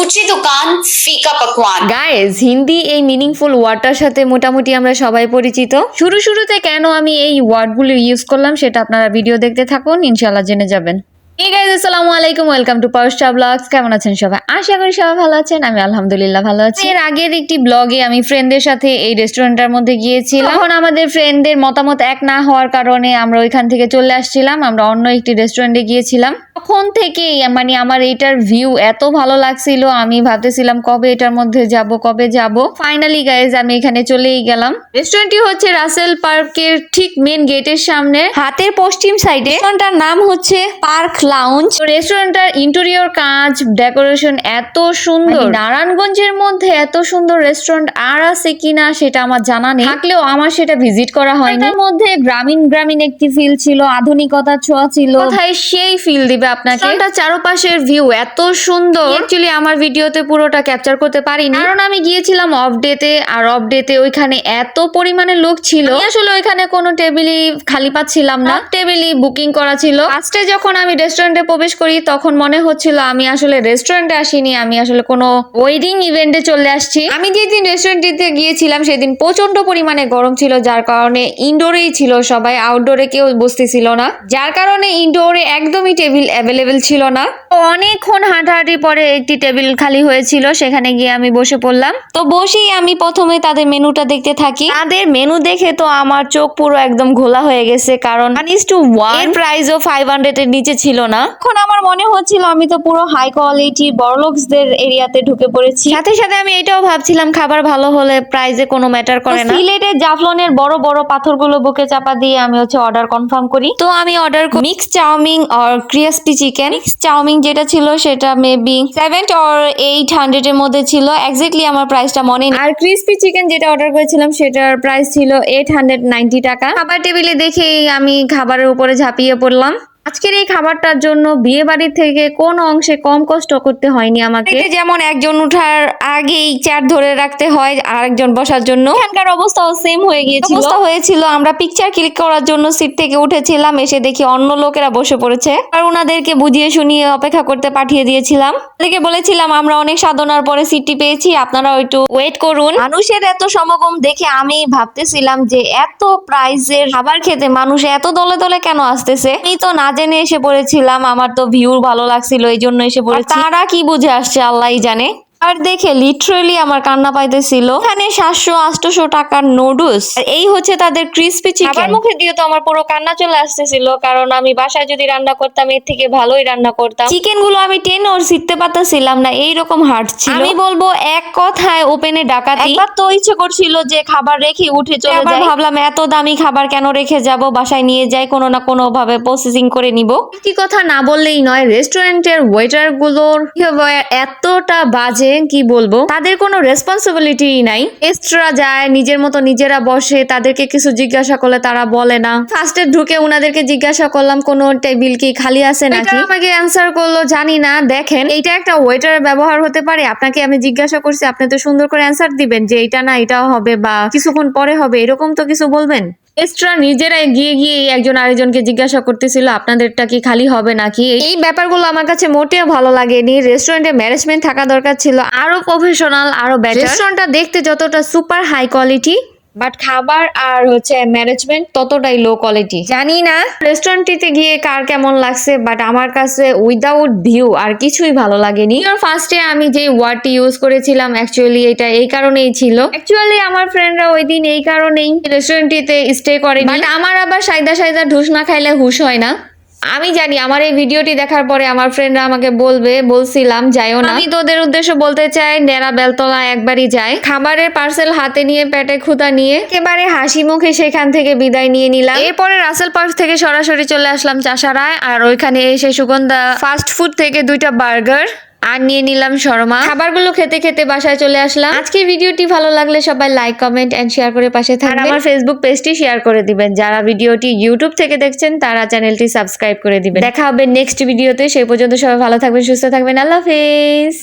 উঁচি দোকান, ফিকা পকওয়ান। গাইজ হিন্দি এই মিনিংফুল ওয়ার্ডটার সাথে মোটামুটি আমরা সবাই পরিচিত। শুরু শুরুতে কেন আমি এই ওয়ার্ডগুলো ইউজ করলাম সেটা আপনারা ভিডিও দেখতে থাকুন ইনশাল্লাহ জেনে যাবেন। এই গাইজ আসসালামু আলাইকুম ওয়েলকাম টু ব্লগস কেমন আছেন সবাই? আশা করি সবাই ভালো আছেন আমি আলহামদুলিল্লাহ ভালো আছি। এর আগের একটি ব্লগে আমি ফ্রেন্ডদের সাথে এই মধ্যে গিয়েছিলাম। তখন আমাদের ফ্রেন্ডদের মতামত এক না হওয়ার কারণে আমরা ওইখান থেকে চলে আসছিলাম আমরা অন্য একটি রেস্টুরেন্টে গিয়েছিলাম। তখন থেকেই মানে আমার এইটার ভিউ এত ভালো লাগছিল আমি ভাবতেছিলাম কবে এটার মধ্যে যাব কবে যাব। ফাইনালি গাইজ আমি এখানে চলেই গেলাম। রেস্টুরেন্টটি হচ্ছে রাসেল পার্কের ঠিক মেন গেটের সামনে। হাতের পশ্চিম সাইডে রেস্টুরেন্টটার নাম হচ্ছে পার্ক লাউঞ্জ রেস্টুরেন্টটার ইন্টেরিয়র কাজ ডেকোরেশন এত সুন্দর। নারায়ণগঞ্জের মধ্যে এত সুন্দর রেস্টুরেন্ট আর আছে কিনা সেটা আমার জানা নেই। থাকলেও আমার সেটা ভিজিট করা হয়নি। এর মধ্যে গ্রামীণ গ্রামীণ একটি ফিল ছিল আধুনিকতার ছোঁয়া ছিল। কোথায় সেই ফিল দিবে আপনাকে? এটা চারপাশের ভিউ এত সুন্দর। অ্যাকচুয়ালি আমার ভিডিওতে পুরোটা ক্যাপচার করতে পারিনি। কারণ আমি গিয়েছিলাম অফ ডেতে আর অফ ডেতে ওইখানে এত পরিমাণে লোক ছিল। আসলে ওইখানে কোনো টেবিলই খালি পাচ্ছিলাম না। টেবিলই বুকিং করা ছিল। ফার্স্টে যখন আমি রেস্টুরেন্টে প্রবেশ করি, তখন মনে হচ্ছিল আমি আসলে রেস্টুরেন্টে আসিনি, আমি আসলে কোনো ওয়েডিং ইভেন্টে চলে আসছি। আমি যেদিন রেস্টুরেন্টটিতে গিয়েছিলাম, সেদিন প্রচণ্ড পরিমাণে গরম ছিল, যার কারণে ইনডোরেই ছিল সবাই আউটডোরে কেউ বসতেছিল না। যার কারণে ইনডোরে একদমই টেবিল অ্যাভেলেবেল ছিল না। অনেকক্ষণ হাঁটাহাঁটি পরে একটি টেবিল খালি হয়েছিল, সেখানে গিয়ে আমি বসে পড়লাম। তো বসেই আমি প্রথমে তাদের মেনুটা দেখতে থাকি। তাদের মেনু দেখে তো আমার চোখ পুরো একদম ঘোলা হয়ে গেছে, কারণ is two one five hundred এর নিচে ছিল না। এখন আমার মনে হচ্ছিল আমি তো পুরো হাই কোয়ালিটি বড়লোকসদের এরিয়াতে ঢুকে পড়েছি। সাথে সাথে আমি এটাও ভাবছিলাম খাবার ভালো হলে প্রাইসে কোনো ম্যাটার করে না। সিলেটের জাফলনের বড় বড় পাথরগুলো বুকে চাপা দিয়ে আমি হচ্ছে অর্ডার কনফার্ম করি। তো আমি অর্ডার মিক্স চাউমিন আর ক্রিসপি চিকেন মিক্স চাউমিন যেটা ছিল সেটা maybe seven or eight hundred এর মধ্যে ছিল। এক্স্যাক্টলি আমার প্রাইসটা মনে নেই। আর ক্রিসপি চিকেন যেটা অর্ডার করেছিলাম সেটার প্রাইস ছিল এইট হান্ড্রেড নাইনটি টাকা। খাবার টেবিলে দেখেই আমি খাবারের উপরে ঝাঁপিয়ে পড়লাম। আজকের এই খাবারটার জন্য বিয়ে বাড়ির থেকে কোন অংশে কম কষ্ট করতে হয়নি আমাকে। যেমন একজন উঠার আগেই চেয়ার ধরে রাখতে হয় আর একজন বসার জন্য। এখানকার অবস্থাও সেম হয়ে গিয়েছিল। অবস্থা হয়েছিল আমরা পিকচার ক্লিক করার জন্য সিট থেকে উঠেছিলাম এসে দেখি অন্য লোকেরা বসে পড়েছে। আর ওনাদেরকে বুঝিয়ে শুনিয়ে অপেক্ষা করতে পাঠিয়ে দিয়েছিলাম। তাদেরকে বলেছিলাম আমরা অনেক সাধনার পরে সিটটি পেয়েছি আপনারা একটু ওয়েট করুন। মানুষের এত সমাগম দেখে আমি ভাবতেছিলাম যে এত প্রাইজের খাবার খেতে মানুষ এত দলে দলে কেন আসতেছে? আমি তো না জেনে এসে পড়েছিলাম আমার তো ভিউ ভালো লাগছিল এই জন্য এসে পড়েছি। তারা কি বুঝে আসছে আল্লাহ জানে। আর দেখে লিটারেলি আমার কান্না পাইতেছিল। এখানে সাতশো আটশো টাকার নুডলস এই হচ্ছে তাদের ক্রিসপি চিকেন আমার মুখে দিয়ে তো আমার পুরো কান্না চলে আসতেছিল কারণ আমি বাসায় যদি রান্না করতাম এর থেকে ভালোই রান্না করতাম। চিকেনগুলো আমি টেন ওর শিখতে পারতেছিলাম না এইরকম হার্ট ছিল। আমি বলব এক কথায় ওপেনে ডাকাতি। একবার তো ইচ্ছে করছিল যে খাবার রেখে উঠে চলে যাই। ভাবলাম এত দামি খাবার কেন রেখে যাব? বাসায় নিয়ে যাই কোনো না কোনো ভাবে প্রসেসিং করে নিব। কি কথা না বললেই নয় রেস্টুরেন্টের ওয়েটারগুলোর এতটা বাজে কি বলব? তাদের কোনো রেসপন্সিবিলিটি নাই। এক্সট্রা যায় নিজের মতো নিজেরা বসে তাদেরকে কিছু জিজ্ঞাসা করলে তারা বলে না। ফার্স্টে ঢুকে উনাদেরকে জিজ্ঞাসা করলাম কোনো টেবিল কি খালি আছে নাকি? আমাকে অ্যান্সার করল জানি না দেখেন এইটা একটা ওয়েটার ব্যবহার হতে পারে। আপনাকে আমি জিজ্ঞাসা করছি আপনি তো সুন্দর করে অ্যান্সার দিবেন যে এটা না এটাও হবে বা কিছুক্ষণ পরে হবে এরকম তো কিছু বলবেন? এক্সট্রা নিজেরাই গিয়ে গিয়ে একজন আরেকজনকে জিজ্ঞাসা করতেছিল, আপনাদেরটা কি খালি হবে নাকি? এই ব্যাপারগুলো আমার কাছে মোটেও ভালো লাগেনি। রেস্টুরেন্টে ম্যানেজমেন্ট থাকা দরকার ছিল, আরও প্রফেশনাল আরও রেস্টুরেন্টটা দেখতে যতটা সুপার হাই কোয়ালিটি বাট খাবার আর হচ্ছে ম্যানেজমেন্ট ততটাই লো কোয়ালিটি জানি না রেস্টুরেন্টটিতে গিয়ে কার কেমন লাগছে বাট আমার কাছে উইদাউট ভিউ আর কিছুই ভালো লাগেনি। আর ফার্স্টে আমি যে ওয়ার্ডটি ইউজ করেছিলাম অ্যাকচুয়ালি এটা এই কারণেই ছিল। অ্যাকচুয়ালি আমার ফ্রেন্ডরা ওই দিন এই কারণেই রেস্টুরেন্টটিতে স্টে করে বাট আমার আবার সাইদা সাইদা ঢুস না খাইলে হুশ হয় না। আমি জানি, আমার এই ভিডিওটি দেখার পরে আমার ফ্রেন্ডরা আমাকে বলবে, বলছিলাম, যাইও না। আমি তোদের উদ্দেশ্য বলতে চাই, নেড়া বেলতলা একবারই যায়। খাবারের পার্সেল হাতে নিয়ে, পেটে ক্ষুদা নিয়ে, একেবারে হাসি মুখে সেখান থেকে বিদায় নিয়ে নিলাম। এরপরে রাসেল পার্ক থেকে সরাসরি চলে আসলাম চাষারায়, আর ওইখানে এসে সুগন্ধা ফাস্ট ফুড থেকে দুইটা বার্গার আর নিয়ে নিলাম শর্মা। খাবারগুলো খেতে খেতে বাসায় চলে আসলাম। আজকের ভিডিওটি ভালো লাগলে সবাই লাইক কমেন্ট এন্ড শেয়ার করে পাশে থাকবেন। আমার ফেসবুক পেজটি শেয়ার করে দিবেন। যারা ভিডিওটি ইউটিউব থেকে দেখছেন তারা চ্যানেলটি সাবস্ক্রাইব করে দিবেন। দেখা হবে নেক্সট ভিডিওতে সেই পর্যন্ত সবাই ভালো থাকবেন সুস্থ থাকবেন। আল্লাহ হাফেজ।